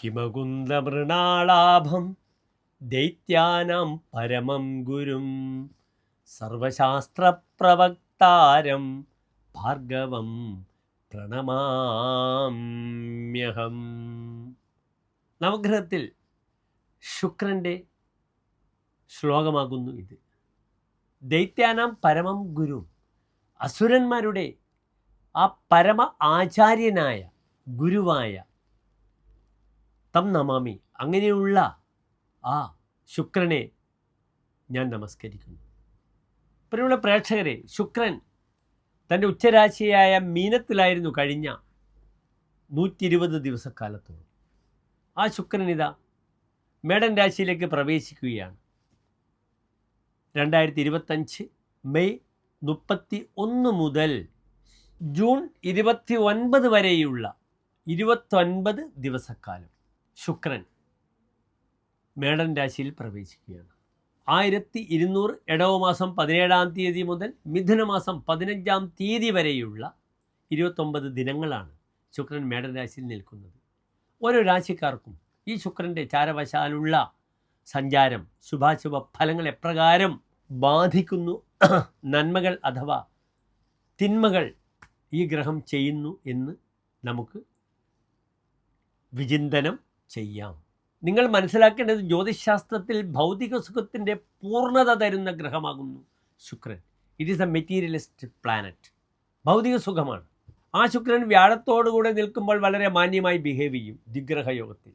ഹിമകുന്ദമൃണാളാഭം ദൈത്യാനാം പരമം ഗുരും സർവശാസ്ത്രപ്രവക്താരം ഭാർഗവം പ്രണമാമ്യഹം. നവഗ്രഹത്തിൽ ശുക്രന്റെ ശ്ലോകമാകുന്നു ഇത്. ദൈത്യാനാം പരമം ഗുരു അസുരന്മാരുടെ ആ പരമ ആചാര്യനായ ഗുരുവായ തം നമാമി. അങ്ങനെയുള്ള ആ ശുക്രനെ ഞാൻ നമസ്കരിക്കുന്നു. പ്രിയമുള്ള പ്രേക്ഷകരെ ശുക്രൻ തന്റെ ഉച്ചരാശിയായ മീനത്തിലായിരുന്നു കഴിഞ്ഞ നൂറ്റി ഇരുപത് ദിവസക്കാലത്തോളം. ആ ശുക്രൻ ഇതാ മേടൻ രാശിയിലേക്ക് പ്രവേശിക്കുകയാണ്. രണ്ടായിരത്തി ഇരുപത്തഞ്ച് മെയ് മുപ്പത്തി ഒന്ന് മുതൽ ജൂൺ ഇരുപത്തി ഒൻപത് വരെയുള്ള ഇരുപത്തൊൻപത് ദിവസക്കാലം. ശുക്രൻ മേടൻ രാശിയിൽ പ്രവേശിക്കുകയാണ്. ആയിരത്തി ഇരുന്നൂറ് ഇടവ മാസം പതിനേഴാം തീയതി മുതൽ മിഥുന മാസം പതിനഞ്ചാം തീയതി വരെയുള്ള ഇരുപത്തൊമ്പത് ദിനങ്ങളാണ് ശുക്രൻ മേടൻ രാശിയിൽ നിൽക്കുന്നത്. ഓരോ രാശിക്കാർക്കും ഈ ശുക്രന്റെ ചാരവശാലുള്ള സഞ്ചാരം ശുഭാശുഭ ഫലങ്ങൾ എപ്രകാരം ബാധിക്കുന്നു നന്മകൾ അഥവാ തിന്മകൾ ഈ ഗ്രഹം ചെയ്യുന്നു എന്ന് നമുക്ക് വിചിന്തനം ചെയ്യാം. നിങ്ങൾ മനസ്സിലാക്കേണ്ടത് ജ്യോതിശാസ്ത്രത്തിൽ ഭൗതിക സുഖത്തിന്റെ പൂർണത തരുന്ന ഗ്രഹമാകുന്നു ശുക്രൻ. It is a materialist planet ഭൗതിക സുഖമാണ്. ആ ശുക്രൻ വ്യാഴത്തോടുകൂടെ നിൽക്കുമ്പോൾ വളരെ മാന്യമായി ബിഹേവ് ചെയ്യും ദിഗ്രഹയോഗത്തിൽ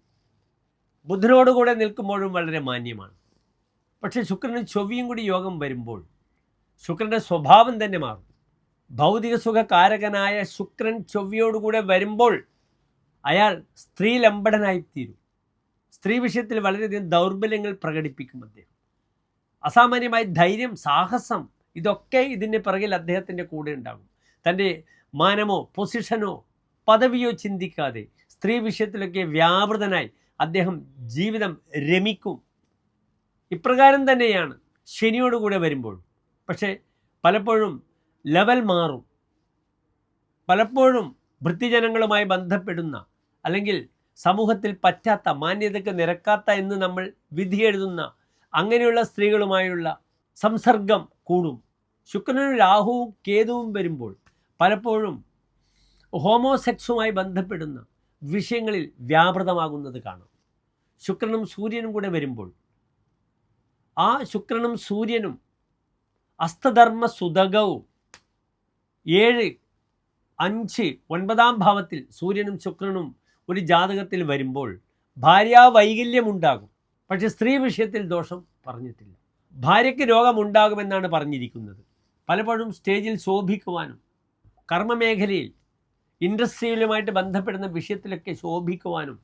ബുധനോടുകൂടെ നിൽക്കുമ്പോഴും വളരെ മാന്യമാണ്. പക്ഷേ ശുക്രന് ചൊവ്വയും കൂടി യോഗം വരുമ്പോൾ ശുക്രന്റെ സ്വഭാവം തന്നെ മാറും. ഭൗതിക സുഖകാരകനായ ശുക്രൻ ചൊവ്വയോടുകൂടെ വരുമ്പോൾ അയാൾ സ്ത്രീ ലംബടനായിത്തീരും സ്ത്രീ വിഷയത്തിൽ വളരെയധികം ദൗർബല്യങ്ങൾ പ്രകടിപ്പിക്കും അദ്ദേഹം. അസാമാന്യമായ ധൈര്യം സാഹസം ഇതൊക്കെ ഇതിന്റെ പിറകിൽ അദ്ദേഹത്തിന്റെ കൂടെ ഉണ്ടാകും. തന്റെ മാനമോ പൊസിഷനോ പദവിയോ ചിന്തിക്കാതെ സ്ത്രീ വിഷയത്തിലൊക്കെ വ്യാപൃതനായി അദ്ദേഹം ജീവിതം രമിക്കും. ഇപ്രകാരം തന്നെയാണ് ശനിയോടുകൂടെ വരുമ്പോൾ. പക്ഷേ പലപ്പോഴും ലെവൽ മാറും. പലപ്പോഴും വൃത്തിജനങ്ങളുമായി ബന്ധപ്പെടുന്ന അല്ലെങ്കിൽ സമൂഹത്തിൽ പറ്റാത്ത മാന്യതയ്ക്ക് നിരക്കാത്ത എന്ന് നമ്മൾ വിധി എഴുതുന്ന അങ്ങനെയുള്ള സ്ത്രീകളുമായുള്ള സംസർഗം കൂടും. ശുക്രനും രാഹുവും കേതുവും വരുമ്പോൾ പലപ്പോഴും ഹോമോസെക്സുമായി ബന്ധപ്പെടുന്ന വിഷയങ്ങളിൽ വ്യാപൃതമാകുന്നത് കാണാം. ശുക്രനും സൂര്യനും കൂടെ വരുമ്പോൾ ആ ശുക്രനും സൂര്യനും അസ്തധർമ്മ സുതകവും ഏഴ് അഞ്ച് ഒൻപതാം ഭാവത്തിൽ സൂര്യനും ശുക്രനും ഒരു ജാതകത്തിൽ വരുമ്പോൾ ഭാര്യാ വൈകല്യമുണ്ടാകും. പക്ഷെ സ്ത്രീ വിഷയത്തിൽ ദോഷം പറഞ്ഞിട്ടില്ല. ഭാര്യയ്ക്ക് രോഗമുണ്ടാകുമെന്നാണ് പറഞ്ഞിരിക്കുന്നത്. പലപ്പോഴും സ്റ്റേജിൽ ശോഭിക്കുവാനും കർമ്മമേഖലയിൽ ഇൻഡസ്ട്രിയിലുമായിട്ട് ബന്ധപ്പെടുന്ന വിഷയത്തിലൊക്കെ ശോഭിക്കുവാനും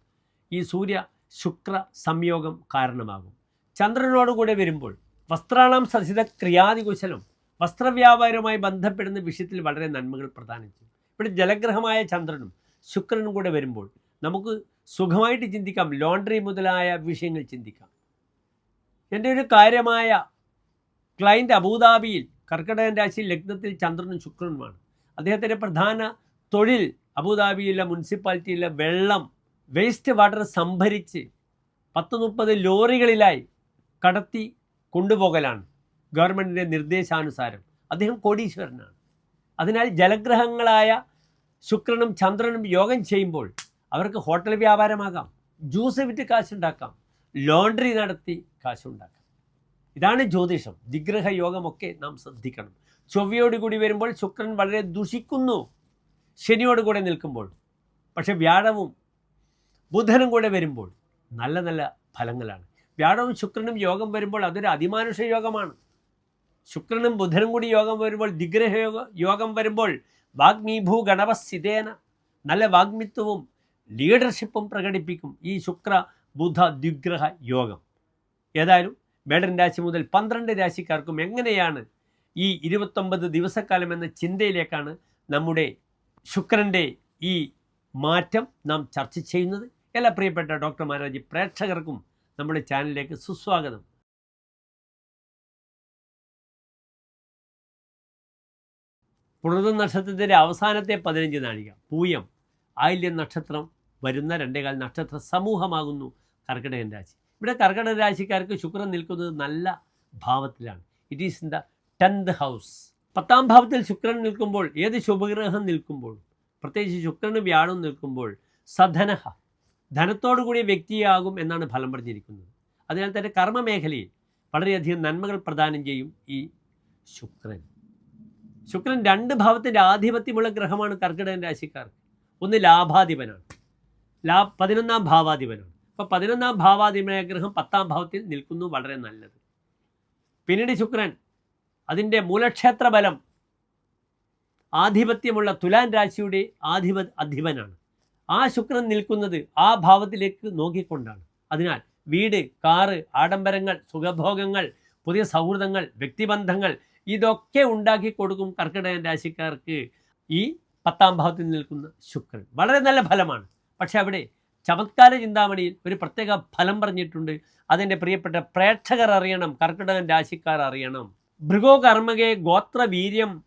ഈ സൂര്യ ശുക്ര സംയോഗം കാരണമാകും. ചന്ദ്രനോടുകൂടെ വരുമ്പോൾ വസ്ത്രാണം സസിത ക്രിയാതികുശലം വസ്ത്രവ്യാപാരവുമായി ബന്ധപ്പെടുന്ന വിഷയത്തിൽ വളരെ നന്മകൾ പ്രദാനം ചെയ്യും. ഇവിടെ ജലഗ്രഹമായ ചന്ദ്രനും ശുക്രനും കൂടെ വരുമ്പോൾ നമുക്ക് സുഖമായിട്ട് ചിന്തിക്കാം. ലോണ്ടറി മുതലായ വിഷയങ്ങൾ ചിന്തിക്കാം. എന്റെ ഒരു കാര്യമായ ക്ലൈന്റ് അബുദാബിയിൽ കർക്കിടകൻ രാശി ലഗ്നത്തിൽ ചന്ദ്രനും ശുക്രനുമാണ്. അദ്ദേഹത്തിന്റെ പ്രധാന തൊഴിൽ അബുദാബിയിലെ മുനിസിപ്പാലിറ്റിയിലെ വെള്ളം വേസ്റ്റ് വാട്ടർ സംഭരിച്ച് പത്ത് മുപ്പത് ലോറികളിലായി കടത്തി കൊണ്ടുപോകലാണ്. ഗവൺമെന്റിന്റെ നിർദ്ദേശാനുസാരം. അദ്ദേഹം കോടീശ്വരനാണ്. അതിനാൽ ജലഗ്രഹങ്ങളായ ശുക്രനും ചന്ദ്രനും യോഗം ചെയ്യുമ്പോൾ അവർക്ക് ഹോട്ടൽ വ്യാപാരമാകാം ജ്യൂസ് വിറ്റ് കാശുണ്ടാക്കാം ലോണ്ടറി നടത്തി കാശുണ്ടാക്കാം. ഇതാണ് ജ്യോതിഷം. ദിഗ്രഹ യോഗമൊക്കെ നാം ശ്രദ്ധിക്കണം. ചൊവ്വയോട് കൂടി വരുമ്പോൾ ശുക്രൻ വളരെ ദുഷിക്കുന്നു. ശനിയോട് കൂടെ നിൽക്കുമ്പോൾ പക്ഷെ വ്യാഴവും ബുധനും കൂടെ വരുമ്പോൾ നല്ല നല്ല ഫലങ്ങളാണ്. വ്യാഴവും ശുക്രനും യോഗം വരുമ്പോൾ അതൊരു അതിമാനുഷ യോഗമാണ്. ശുക്രനും ബുധനും കൂടി യോഗം വരുമ്പോൾ ദിഗ്രഹ യോഗ വരുമ്പോൾ വാഗ്മീഭൂ ഗണപസ്ഥിതേന നല്ല വാഗ്മിത്വവും ലീഡർഷിപ്പും പ്രകടിപ്പിക്കും ഈ ശുക്ര ബുധ ദ്വിഗ്രഹ യോഗം. ഏതായാലും മേടൻ രാശി മുതൽ പന്ത്രണ്ട് രാശിക്കാർക്കും എങ്ങനെയാണ് ഈ ഇരുപത്തൊമ്പത് ദിവസക്കാലം എന്ന ചിന്തയിലേക്കാണ് നമ്മുടെ ശുക്രന്റെ ഈ മാറ്റം നാം ചർച്ച ചെയ്യുന്നത്. എല്ലാ പ്രിയപ്പെട്ട ഡോക്ടർ മാരാജി പ്രേക്ഷകർക്കും നമ്മുടെ ചാനലിലേക്ക് സുസ്വാഗതം. പുണർന്ന നക്ഷത്രത്തിന്റെ അവസാനത്തെ പതിനഞ്ച് നാഴിക പൂയം ആയില്യം നക്ഷത്രം വരുന്ന രണ്ടേകാൽ നക്ഷത്ര സമൂഹമാകുന്നു കർക്കിടകൻ രാശി. ഇവിടെ കർക്കിടക രാശിക്കാർക്ക് ശുക്രൻ നിൽക്കുന്നത് നല്ല ഭാവത്തിലാണ്. It is in the tenth house പത്താം ഭാവത്തിൽ ശുക്രൻ നിൽക്കുമ്പോൾ ഏത് ശുഭഗ്രഹം നിൽക്കുമ്പോൾ പ്രത്യേകിച്ച് ശുക്രന് വ്യാഴം നിൽക്കുമ്പോൾ സധനഹ ധനത്തോടു കൂടിയ വ്യക്തിയാകും എന്നാണ് ഫലം പറഞ്ഞിരിക്കുന്നത്. അതിനാൽ തന്നെ കർമ്മമേഖലയിൽ വളരെയധികം നന്മകൾ പ്രദാനം ചെയ്യും ഈ ശുക്രൻ. ശുക്രൻ രണ്ട് ഭാവത്തിന്റെ ആധിപത്യമുള്ള ഗ്രഹമാണ് കർക്കിടകൻ രാശിക്കാർക്ക്. ഒന്ന് ലാഭാധിപനാണ്. ലാ പതിനൊന്നാം ഭാവാധിപനാണ്. അപ്പോൾ പതിനൊന്നാം ഭാവാധിപനായ ഗ്രഹം പത്താം ഭാവത്തിൽ നിൽക്കുന്നു വളരെ നല്ലത്. പിന്നീട് ശുക്രൻ അതിന്റെ മൂലക്ഷേത്ര ബലം ആധിപത്യമുള്ള തുലാൻ രാശിയുടെ ആധിപ അധിപനാണ്. ആ ശുക്രൻ നിൽക്കുന്നത് ആ ഭാവത്തിലേക്ക് നോക്കിക്കൊണ്ടാണ്. അതിനാൽ വീട് കാറ് ആഡംബരങ്ങൾ സുഖഭോഗങ്ങൾ പുതിയ സൗഹൃദങ്ങൾ വ്യക്തിബന്ധങ്ങൾ ഇതൊക്കെ ഉണ്ടാക്കി കൊടുക്കും കർക്കിടകൻ രാശിക്കാർക്ക് ഈ പത്താം ഭാവത്തിൽ നിൽക്കുന്ന ശുക്രൻ. വളരെ നല്ല ഫലമാണ്. പക്ഷെ അവിടെ ചമത്കാര ചിന്താമണിയിൽ ഒരു പ്രത്യേക ഫലം പറഞ്ഞിട്ടുണ്ട്. അതെന്റെ പ്രിയപ്പെട്ട പ്രേക്ഷകർ അറിയണം കർക്കിടകൻ രാശിക്കാർ അറിയണം. ഭൃഗോ കർമ്മകെ ഗോത്ര വീര്യം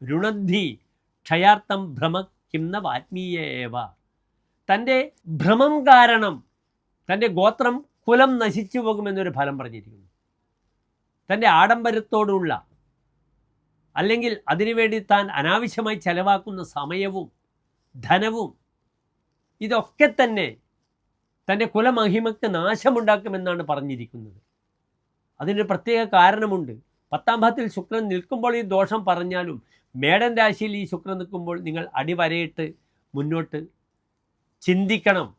രുണദ്ധി ക്ഷയാർത്ഥം ഭ്രമ കിംന വാത്മീയേവ തന്റെ ഭ്രമം കാരണം തന്റെ ഗോത്രം കുലം നശിച്ചു പോകുമെന്നൊരു ഫലം പറഞ്ഞിരിക്കുന്നു. തന്റെ ആഡംബരത്തോടുള്ള അല്ലെങ്കിൽ അതിനുവേണ്ടി താൻ അനാവശ്യമായി ചെലവാക്കുന്ന സമയവും ധനവും ഇതൊക്കെ തന്നെ തന്റെ കുലമഹിമയ്ക്ക് നാശമുണ്ടാക്കുമെന്നാണ് പറഞ്ഞിരിക്കുന്നത്. അതിനൊരു പ്രത്യേക കാരണമുണ്ട്. പത്താം ഭാവത്തിൽ ശുക്രൻ നിൽക്കുമ്പോൾ ഈ ദോഷം പറഞ്ഞാലും മേടൻ രാശിയിൽ ഈ ശുക്രൻ നിൽക്കുമ്പോൾ നിങ്ങൾ അടിവരയിട്ട് മുന്നോട്ട് ചിന്തിക്കണം.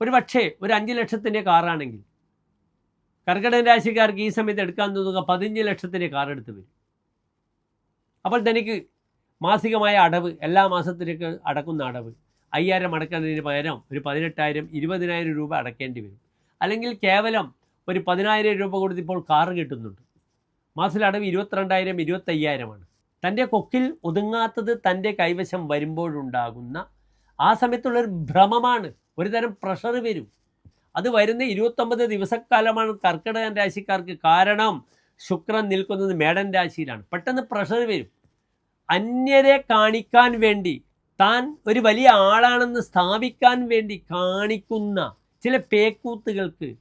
ഒരു പക്ഷേ ഒരു അഞ്ച് ലക്ഷത്തിന്റെ കാറാണെങ്കിൽ കർക്കിടക രാശിക്കാർക്ക് ഈ സമയത്ത് എടുക്കാൻ തോന്നുക പതിനഞ്ച് ലക്ഷത്തിന്റെ കാർ എടുത്ത് വരും. അപ്പോൾ തനിക്ക് മാസികമായ അടവ് എല്ലാ മാസത്തിലേക്ക് അടക്കുന്ന അടവ് അയ്യായിരം അടക്കുന്നതിന് പകരം ഒരു പതിനെട്ടായിരം ഇരുപതിനായിരം രൂപ അടക്കേണ്ടി വരും. അല്ലെങ്കിൽ കേവലം ഒരു പതിനായിരം രൂപ കൊടുത്ത് ഇപ്പോൾ കാറ് കിട്ടുന്നുണ്ട്. മാസത്തിലടവ് ഇരുപത്തിരണ്ടായിരം ഇരുപത്തയ്യായിരമാണ് തന്റെ കൊക്കിൽ ഒതുങ്ങാത്തത് തന്റെ കൈവശം വരുമ്പോഴുണ്ടാകുന്ന ആ സമയത്തുള്ളൊരു ഭ്രമമാണ്. ഒരു തരം പ്രഷർ വരും. അത് വരുന്ന ഇരുപത്തൊമ്പത് ദിവസക്കാലമാണ് കർക്കിടകൻ രാശിക്കാർക്ക് കാരണം ശുക്രൻ നിൽക്കുന്നത് മേടൻ രാശിയിലാണ്. പെട്ടെന്ന് പ്രഷർ വരും. അന്യരെ കാണിക്കാൻ വേണ്ടി താൻ ഒരു വലിയ ആളാണെന്ന് സ്ഥാപിക്കാൻ വേണ്ടി കാണിക്കുന്ന ചില പേക്കൂത്തുകൾക്ക്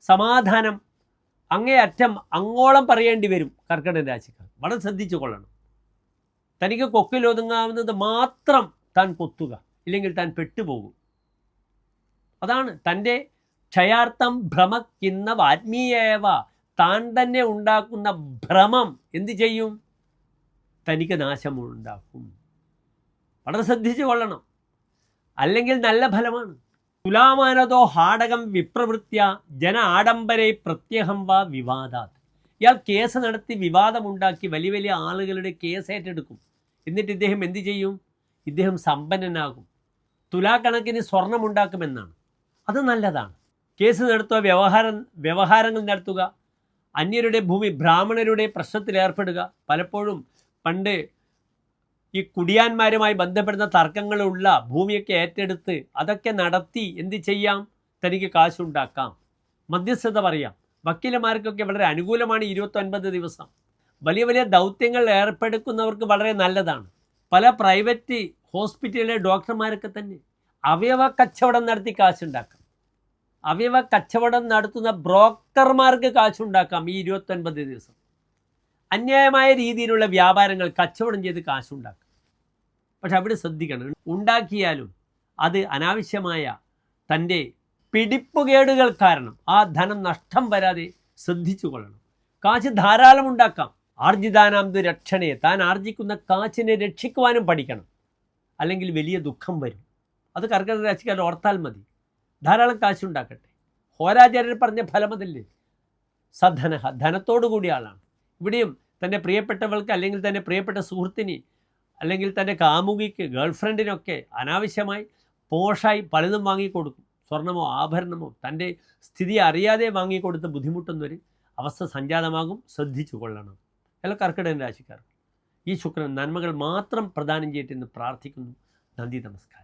സമാധാനം അങ്ങേയറ്റം അങ്ങോളം പറയേണ്ടി വരും കർക്കിടക രാശിക്കാർ. വളരെ ശ്രദ്ധിച്ചു കൊള്ളണം. തനിക്ക് കൊക്കിലൊതുങ്ങാവുന്നത് മാത്രം താൻ കൊത്തുക ഇല്ലെങ്കിൽ താൻ പെട്ടുപോകും. അതാണ് തന്റെ ക്ഷയാർത്ഥം ഭ്രമക്കുന്ന ആത്മീയവ താൻ തന്നെ ഉണ്ടാക്കുന്ന ഭ്രമം എന്ത് ചെയ്യും? തനിക്ക് നാശമുണ്ടാക്കും. വളരെ ശ്രദ്ധിച്ചു കൊള്ളണം. അല്ലെങ്കിൽ നല്ല ഫലമാണ്. തുലാമാനതോ ഹാടകം വിപ്രവൃത്യ ജന ആഡംബരെ പ്രത്യഹം വാ വിവാദാത്. ഇയാൾ കേസ് നടത്തി വിവാദമുണ്ടാക്കി വലിയ വലിയ ആളുകളുടെ കേസ് ഏറ്റെടുക്കും. എന്നിട്ട് ഇദ്ദേഹം എന്ത് ചെയ്യും? ഇദ്ദേഹം സമ്പന്നനാകും. തുലാക്കണക്കിന് സ്വർണമുണ്ടാക്കുമെന്നാണ്. അത് നല്ലതാണ്. കേസ് നടത്തുക വ്യവഹാരം വ്യവഹാരങ്ങൾ നടത്തുക അന്യരുടെ ഭൂമി ബ്രാഹ്മണരുടെ പ്രശ്നത്തിൽ ഏർപ്പെടുക. പലപ്പോഴും പണ്ട് ഈ കുടിയാന്മാരുമായി ബന്ധപ്പെടുന്ന തർക്കങ്ങളുള്ള ഭൂമിയൊക്കെ ഏറ്റെടുത്ത് അതൊക്കെ നടത്തി എന്ത് ചെയ്യാം? തനിക്ക് കാശുണ്ടാക്കാം. മധ്യസ്ഥത പറയാം. വക്കീലമാർക്കൊക്കെ വളരെ അനുകൂലമാണ് ഇരുപത്തൊൻപത് ദിവസം. വലിയ വലിയ ദൗത്യങ്ങൾ ഏർപ്പെടുക്കുന്നവർക്ക് വളരെ നല്ലതാണ്. പല പ്രൈവറ്റ് ഹോസ്പിറ്റലിലെ ഡോക്ടർമാരൊക്കെ തന്നെ അവയവ കച്ചവടം നടത്തി കാശുണ്ടാക്കാം. അവയവ കച്ചവടം നടത്തുന്ന ബ്രോക്കർമാർക്ക് കാശുണ്ടാക്കാം ഈ ഇരുപത്തൊൻപത് ദിവസം. അന്യായമായ രീതിയിലുള്ള വ്യാപാരങ്ങൾ കച്ചവടം ചെയ്ത് കാശുണ്ടാക്കാം. പക്ഷെ അവിടെ ശ്രദ്ധിക്കണം. ഉണ്ടാക്കിയാലും അത് അനാവശ്യമായ തന്റെ പിടിപ്പുകേടുകൾ കാരണം ആ ധനം നഷ്ടം വരാതെ ശ്രദ്ധിച്ചു കൊള്ളണം. കാശ് ധാരാളം ഉണ്ടാക്കാം. ആർജിതാനാന്ത് രക്ഷണയെ താൻ ആർജിക്കുന്ന കാശിനെ രക്ഷിക്കുവാനും പഠിക്കണം. അല്ലെങ്കിൽ വലിയ ദുഃഖം വരും. അത് കർക്കിടക രാശിക്കാർ ഓർത്താൽ മതി. ധാരാളം കാശുണ്ടാക്കട്ടെ ഹോരാചാര്യർ പറഞ്ഞ ഫലമതല്ലേ സധനഹ ധനത്തോടു കൂടിയ ആളാണ്. ഇവിടെയും തന്റെ പ്രിയപ്പെട്ടവൾക്ക് അല്ലെങ്കിൽ തന്റെ പ്രിയപ്പെട്ട സുഹൃത്തിന് അല്ലെങ്കിൽ തന്റെ കാമുകിക്ക് ഗേൾഫ്രണ്ടിനൊക്കെ അനാവശ്യമായി പോഷായി പലതും വാങ്ങിക്കൊടുക്കും. സ്വർണമോ ആഭരണമോ തന്റെ സ്ഥിതി അറിയാതെ വാങ്ങിക്കൊടുത്ത് ബുദ്ധിമുട്ടുന്നൊരു അവസ്ഥ സംജാതമാകും. ശ്രദ്ധിച്ചു കൊള്ളണം. അല്ല കർക്കിടകൻ രാശിക്കാർ ഈ ശുക്രൻ നന്മകൾ മാത്രം പ്രദാനം ചെയ്യട്ടെ എന്ന് പ്രാർത്ഥിക്കുന്നു. നന്ദി നമസ്കാരം.